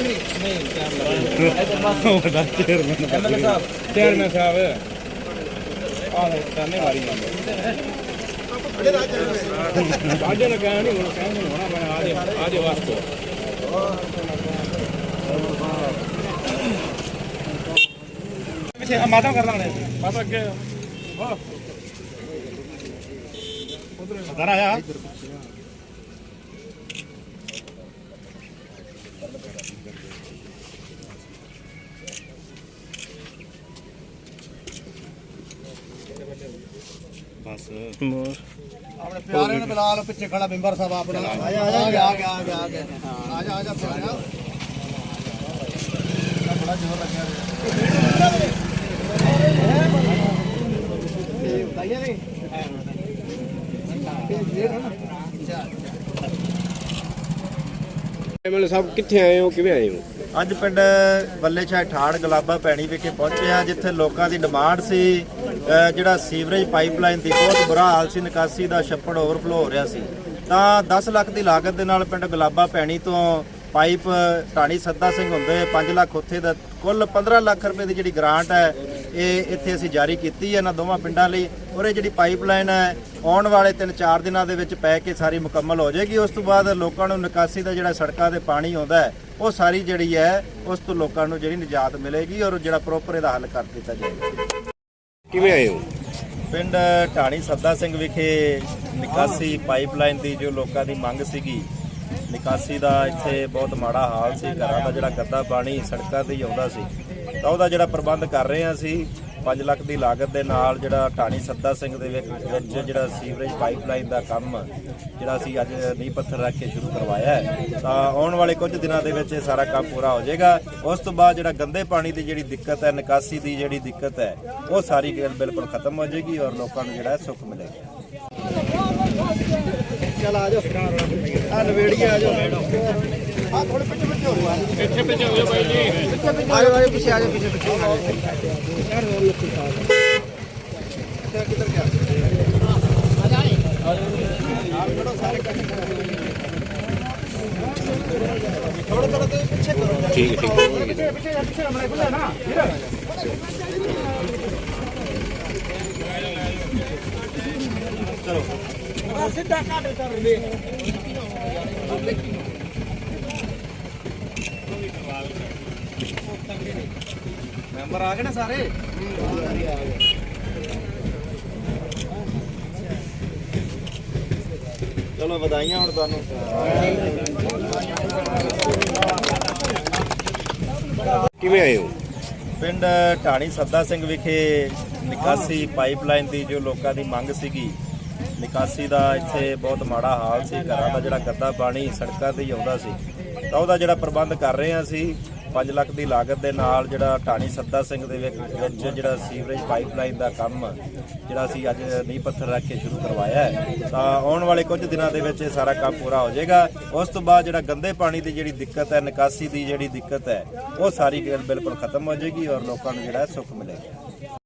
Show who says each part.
Speaker 1: ਸੀ
Speaker 2: ਵੱਡਾ chairman
Speaker 1: MLA ਸਾਹਿਬ
Speaker 2: chairman ਸਾਹਿਬ ਆਹ ਤਾਨੇ ਵਾਰੀ ਜਾਂਦੇ ਬਾਜੇ ਲਗਾ ਨਹੀਂ ਹੁਣ। ਕਹਿੰਦੇ ਹੋਣਾ ਮੈਂ ਆਦੇ ਆਦੇ ਵਾਸਤੇ ਪਿੱਛੇ ਮਾਤਾ ਕਰ ਲਾਣੇ ਮਾਤਾ ਅੱਗੇ ਵਾਹ ਉਧਰ ਆਇਆ ਬਸ।
Speaker 1: ਆਪਣੇ ਪਿਆਰੇ ਨੂੰ ਬੁਲਾ ਲਓ ਪਿੱਛੇ ਖੜਾ ਬਿੰਬਰ ਸਾਹਿਬ ਆਪਣਾ ਆ ਜਾ ਆ ਜਾ ਆ ਗਿਆ ਆ ਗਿਆ ਆ ਗਿਆ ਆ ਜਾ ਆ ਜਾ ਪਿਆਰਿਆ ਬੜਾ ਜ਼ੋਰ ਲੱਗਿਆ ਇਹ ਬਤਾਈਏ ਨਹੀਂ
Speaker 2: ਐਮਐਲਏ ਸਾਹਿਬ ਕਿੱਥੇ ਆਏ ਹੋ? ਕਿਵੇਂ ਆਏ ਹੋ?
Speaker 3: ਅੱਜ ਪਿੰਡ ਬੱਲੇ ਸ਼ਾਹ ਠਾੜ ਗਲਾਬਾ ਪੈਣੀ ਵਿਖੇ ਪਹੁੰਚੇ ਆ ਜਿੱਥੇ ਲੋਕਾਂ ਦੀ ਡਿਮਾਂਡ ਸੀ ਜਿਹੜਾ ਸੀਵਰੇਜ ਪਾਈਪਲਾਈਨ ਦੀ ਬਹੁਤ ਬੁਰਾ ਹਾਲ ਸੀ, ਨਿਕਾਸੀ ਦਾ ਛੱਪੜ ਓਵਰਫਲੋ ਹੋ ਰਿਹਾ ਸੀ। ਤਾਂ 10 ਲੱਖ ਦੀ ਲਾਗਤ ਦੇ ਨਾਲ ਪਿੰਡ ਗੁਲਾਬਾ ਪੈਣੀ ਤੋਂ ਪਾਈਪ ਟਾਣੀ ਸੱਦਾ ਸਿੰਘ ਹੁੰਦੇ 5 ਲੱਖ ਉੱਥੇ ਦਾ, ਕੁੱਲ 15 ਲੱਖ ਰੁਪਏ ਦੀ ਜਿਹੜੀ ਗ੍ਰਾਂਟ ਹੈ, ਇਹ ਇੱਥੇ ਅਸੀਂ ਜਾਰੀ ਕੀਤੀ ਹੈ ਇਹਨਾਂ ਦੋਵਾਂ ਪਿੰਡਾਂ ਲਈ। ਔਰ ਇਹ ਜਿਹੜੀ ਪਾਈਪਲਾਈਨ ਹੈ, ਆਉਣ ਵਾਲੇ 3-4 ਦਿਨਾਂ ਦੇ ਵਿੱਚ ਪੈ ਕੇ ਸਾਰੀ ਮੁਕੰਮਲ ਹੋ ਜਾਏਗੀ। ਉਸ ਤੋਂ ਬਾਅਦ ਲੋਕਾਂ ਨੂੰ ਨਿਕਾਸੀ ਦਾ ਜਿਹੜਾ ਸੜਕਾਂ ਤੇ ਪਾਣੀ ਆਉਂਦਾ ਹੈ, ਉਹ ਸਾਰੀ ਜਿਹੜੀ ਹੈ, ਉਸ ਤੋਂ ਲੋਕਾਂ ਨੂੰ ਜਿਹੜੀ ਨਿਜਾਤ ਮਿਲੇਗੀ ਔਰ ਜਿਹੜਾ ਪ੍ਰੋਪਰ ਇਹਦਾ ਹੱਲ ਕਰ ਦਿੱਤਾ ਜਾਏਗਾ।
Speaker 2: ਕਿਵੇਂ ਆਏ ਹੋ?
Speaker 3: ਪਿੰਡ ਢਾਣੀ ਸੱਦਾ ਸਿੰਘ ਵਿਖੇ ਨਿਕਾਸੀ ਪਾਈਪਲਾਈਨ ਦੀ ਜੋ ਲੋਕਾਂ ਦੀ ਮੰਗ ਸੀਗੀ, ਨਿਕਾਸੀ ਦਾ ਇੱਥੇ ਬਹੁਤ ਮਾੜਾ ਹਾਲ ਸੀ। ਘਰਾਂ ਦਾ ਜਿਹੜਾ ਗੱਦਾ ਪਾਣੀ ਸੜਕਾਂ ਤੇ ਹੀ ਆਉਂਦਾ ਸੀ। ਤਾਂ ਉਹਦਾ ਜਿਹੜਾ ਪ੍ਰਬੰਧ ਕਰ ਰਹੇ ਹਾਂ ਅਸੀਂ 5 ਲੱਖ ਦੀ ਲਾਗਤ ਦੇ ਨਾਲ ਜਿਹੜਾ ਢਾਣੀ ਸੱਦਾ ਸਿੰਘ ਦੇ ਵਿੱਚ ਜਿਹੜਾ ਸੀਵਰੇਜ ਪਾਈਪਲਾਈਨ ਦਾ ਕੰਮ ਜਿਹੜਾ ਅਸੀਂ ਅੱਜ ਨੀਂਹ ਪੱਥਰ ਰੱਖ ਕੇ ਸ਼ੁਰੂ ਕਰਵਾਇਆ ਹੈ, ਤਾਂ ਆਉਣ ਵਾਲੇ ਕੁਝ ਦਿਨਾਂ ਦੇ ਵਿੱਚ ਇਹ ਸਾਰਾ ਕੰਮ ਪੂਰਾ ਹੋ ਜਾਏਗਾ। ਉਸ ਤੋਂ ਬਾਅਦ ਜਿਹੜਾ ਗੰਦੇ ਪਾਣੀ ਦੀ ਜਿਹੜੀ ਦਿੱਕਤ ਹੈ, ਨਿਕਾਸੀ ਦੀ ਜਿਹੜੀ ਦਿੱਕਤ ਹੈ, ਉਹ ਸਾਰੀ ਗੱਲ ਬਿਲਕੁਲ ਖਤਮ ਹੋ ਜਾਏਗੀ ਔਰ ਲੋਕਾਂ ਨੂੰ ਜਿਹੜਾ ਸੁੱਖ ਮਿਲੇਗਾ।
Speaker 1: ਚਲ ਆ ਜਾਓ। ਆ ਨਵੇੜੀ ਆ ਜਾਓ। ਆ ਥੋੜੇ ਪਿੱਛੇ ਪਿੱਛੇ ਹੋ ਜਾਓ ਪਿੱਛੇ ਪਿੱਛੇ ਹੋ ਜਾਓ ਬਾਈ ਜੀ ਪਿੱਛੇ ਪਿੱਛੇ ਆ ਜਾਓ ਪਿੱਛੇ ਆ ਜਾਓ ਪਿੱਛੇ ਪਿੱਛੇ ਯਾਰ ਰੋਲ ਲੱਕੀ ਸਾਹਿਬ ਕਿੱਧਰ ਗਿਆ ਆ ਜਾ ਆਪ ਬੜੋ ਸਾਰੇ ਥੋੜਾ ਥੋੜਾ ਤੇ ਪਿੱਛੇ ਕਰੋ
Speaker 2: ਠੀਕ ਠੀਕ
Speaker 1: ਪਿੱਛੇ ਪਿੱਛੇ ਪਿੱਛੇ ਹਮਲੇ ਖੁੱਲੇ ਨਾ ਚਲੋ ਸਿੱਧਾ ਕਾਟ ਕਰ ਲੈ ਮੈਂਬਰ ਆ ਗਏ ਨਾ ਸਾਰੇ?
Speaker 3: ਚਲੋ ਵਧਾਈਆਂ ਹੁਣ ਤੁਹਾਨੂੰ।
Speaker 2: ਕਿਵੇਂ ਆਏ ਹੋ?
Speaker 3: ਪਿੰਡ ਢਾਣੀ ਸੱਦਾ ਸਿੰਘ ਵਿਖੇ ਨਿਕਾਸੀ ਪਾਈਪਲਾਈਨ ਦੀ ਜੋ ਲੋਕਾਂ ਦੀ ਮੰਗ ਸੀਗੀ ਨਿਕਾਸੀ ਦਾ ਇੱਥੇ ਬਹੁਤ ਮਾੜਾ ਹਾਲ ਸੀ। ਘਰਾਂ ਦਾ ਜਿਹੜਾ ਗੱਦਾ ਪਾਣੀ ਸੜਕਾਂ ਤੇ ਹੀ ਆਉਂਦਾ ਸੀ। ਤਾਂ ਉਹਦਾ ਜਿਹੜਾ ਪ੍ਰਬੰਧ ਕਰ ਰਹੇ ਹਾਂ ਅਸੀਂ 5 ਲੱਖ ਦੀ ਲਾਗਤ ਦੇ ਨਾਲ ਜਿਹੜਾ ਟਾਣੀ ਸੱਦਾ ਸਿੰਘ ਦੇ ਵਿੱਚ ਵਿੱਚ ਜਿਹੜਾ ਸੀਵਰੇਜ ਪਾਈਪਲਾਈਨ ਦਾ ਕੰਮ, ਜਿਹੜਾ ਅਸੀਂ ਅੱਜ ਨੀਂਹ ਪੱਥਰ ਰੱਖ ਕੇ ਸ਼ੁਰੂ ਕਰਵਾਇਆ ਹੈ, ਤਾਂ ਆਉਣ ਵਾਲੇ ਕੁਝ ਦਿਨਾਂ ਦੇ ਵਿੱਚ ਇਹ ਸਾਰਾ ਕੰਮ ਪੂਰਾ ਹੋ ਜਾਏਗਾ। ਉਸ ਤੋਂ ਬਾਅਦ ਜਿਹੜਾ ਗੰਦੇ ਪਾਣੀ ਦੀ ਜਿਹੜੀ ਦਿੱਕਤ ਹੈ, ਨਿਕਾਸੀ ਦੀ ਜਿਹੜੀ ਦਿੱਕਤ ਹੈ, ਉਹ ਸਾਰੀ ਬਿਲਕੁਲ ਖਤਮ ਹੋ ਜਾਏਗੀ ਔਰ ਲੋਕਾਂ ਨੂੰ ਜਿਹੜਾ ਸੁੱਖ ਮਿਲੇਗਾ।